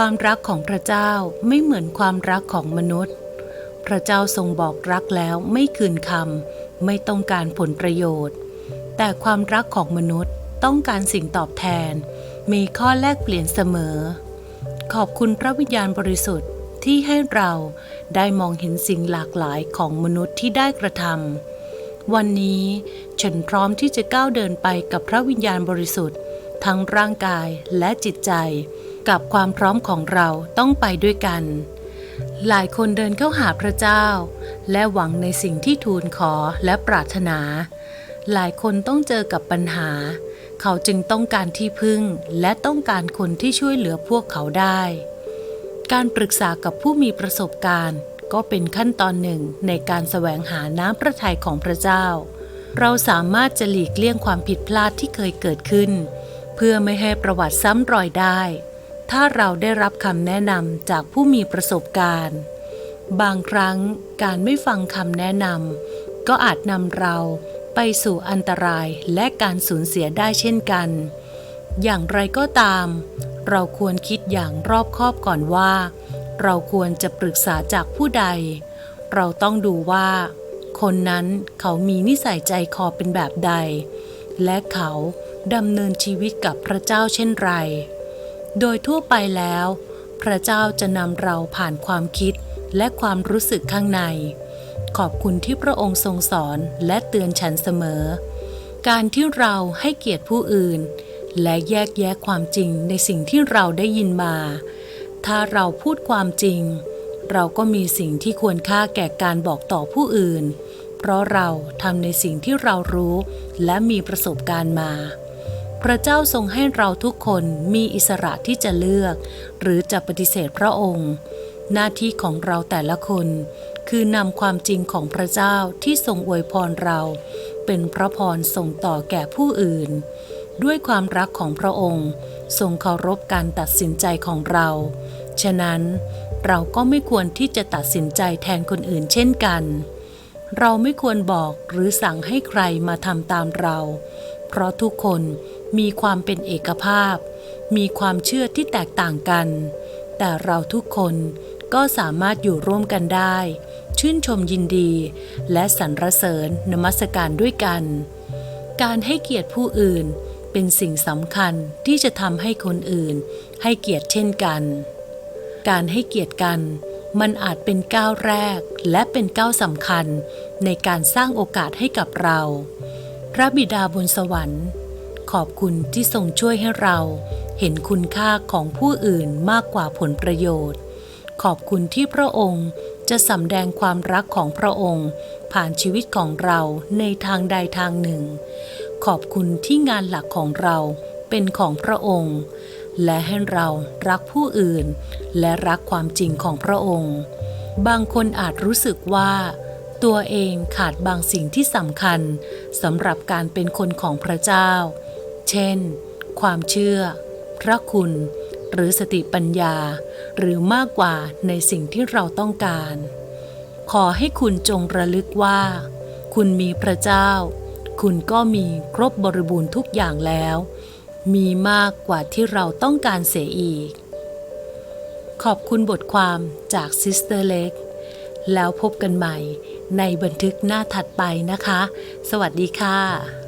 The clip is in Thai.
ความรักของพระเจ้าไม่เหมือนความรักของมนุษย์ พระเจ้าทรงบอกรักแล้วไม่คืนคำไม่ต้องการผลประโยชน์ แต่ความรักของมนุษย์ต้องการสิ่งตอบแทน มีข้อแลกเปลี่ยนเสมอ ขอบคุณพระวิญญาณบริสุทธิ์ที่ให้เราได้มองเห็นสิ่งหลากหลายของมนุษย์ที่ได้กระทำวันนี้ฉันพร้อมที่จะก้าวเดินไปกับพระวิญญาณบริสุทธิ์ ทั้งร่างกายและจิตใจ กับความพร้อมของเราต้องไปด้วยกัน หลายคนเดินเข้าหาพระเจ้า และหวังในสิ่งที่ทูลขอและปรารถนา หลายคนต้องเจอกับปัญหา เขาจึงต้องการที่พึ่งและต้องการคนที่ช่วยเหลือพวกเขาได้ การปรึกษากับผู้มีประสบการณ์ ก็เป็นขั้นตอนหนึ่งในการแสวงหาน้ำพระทัยของพระเจ้า เราสามารถจะหลีกเลี่ยงความผิดพลาดที่เคยเกิดขึ้นเพื่อไม่ให้ประวัติซ้ำรอยได้ ถ้าเราได้รับคำแนะนำจากผู้มีประสบการณ์ บางครั้งการไม่ฟังคำแนะนำก็อาจนำเราไปสู่อันตรายและการสูญเสียได้เช่นกัน อย่างไรก็ตาม เราควรคิดอย่างรอบคอบก่อนว่า เราควรจะปรึกษาจากผู้ใด เราต้องดูว่า คนนั้นเขามีนิสัยใจคอเป็นแบบใด และเขาดำเนินชีวิตกับพระเจ้าเช่นไร โดยทั่วไปแล้ว พระเจ้าจะนำเราผ่านความคิดและความรู้สึกข้างใน ขอบคุณที่พระองค์ทรงสอนและเตือนฉันเสมอ การที่เราให้เกียรติผู้อื่น และแยกแยะความจริงในสิ่งที่เราได้ยินมา ถ้าเราพูดความจริง เราก็มีสิ่งที่ควรค่าแก่การบอกต่อผู้อื่น เพราะเราทำในสิ่งที่เรารู้และมีประสบการณ์มา พระเจ้าทรงให้เราทุกคนมีอิสระที่จะเลือก หรือจะปฏิเสธพระองค์ หน้าที่ของเราแต่ละคน คือนำความจริงของพระเจ้าที่ทรงอวยพรเรา เป็นพระพรส่งต่อแก่ผู้อื่น ด้วยความรักของพระองค์ทรงเคารพการตัดสินใจของเรา ฉะนั้นเราก็ไม่ควรที่จะตัดสินใจแทนคนอื่นเช่นกัน เราไม่ควรบอกหรือสั่งให้ใครมาทำตามเรา เพราะทุกคน มีความเป็นเอกภาพ มีความเชื่อที่แตกต่างกัน แต่เราทุกคนก็สามารถอยู่ร่วมกันได้ ชื่นชมยินดี และสรรเสริญนมัสการด้วยกัน การให้เกียรติผู้อื่นเป็นสิ่งสำคัญที่จะทำให้คนอื่น ให้เกียรติเช่นกัน การให้เกียรติกันมันอาจเป็นก้าวแรกและเป็นก้าวสำคัญในการสร้างโอกาสให้กับเรา พระบิดาบนสวรรค์ ขอบคุณที่ทรงช่วยให้เราเห็นคุณค่าของผู้อื่นมากกว่าผลประโยชน์ ขอบคุณที่พระองค์จะสำแดงความรักของพระองค์ ผ่านชีวิตของเราในทางใดทางหนึ่ง ขอบคุณที่งานหลักของเราเป็นของพระองค์ และให้เรารักผู้อื่น และรักความจริงของพระองค์ บางคนอาจรู้สึกว่า ตัวเองขาดบางสิ่งที่สำคัญสำหรับการเป็นคนของพระเจ้า เช่น ความเชื่อ พระคุณ หรือสติปัญญา หรือมากกว่าในสิ่งที่เราต้องการ ขอให้คุณจงระลึกว่า คุณมีพระเจ้า คุณก็มีครบบริบูรณ์ทุกอย่างแล้ว มีมากกว่าที่เราต้องการเสียอีก ขอบคุณบทความจากซิสเตอร์เล็กแล้วพบกันใหม่ในบันทึกหน้าถัดไปนะคะ สวัสดีค่ะ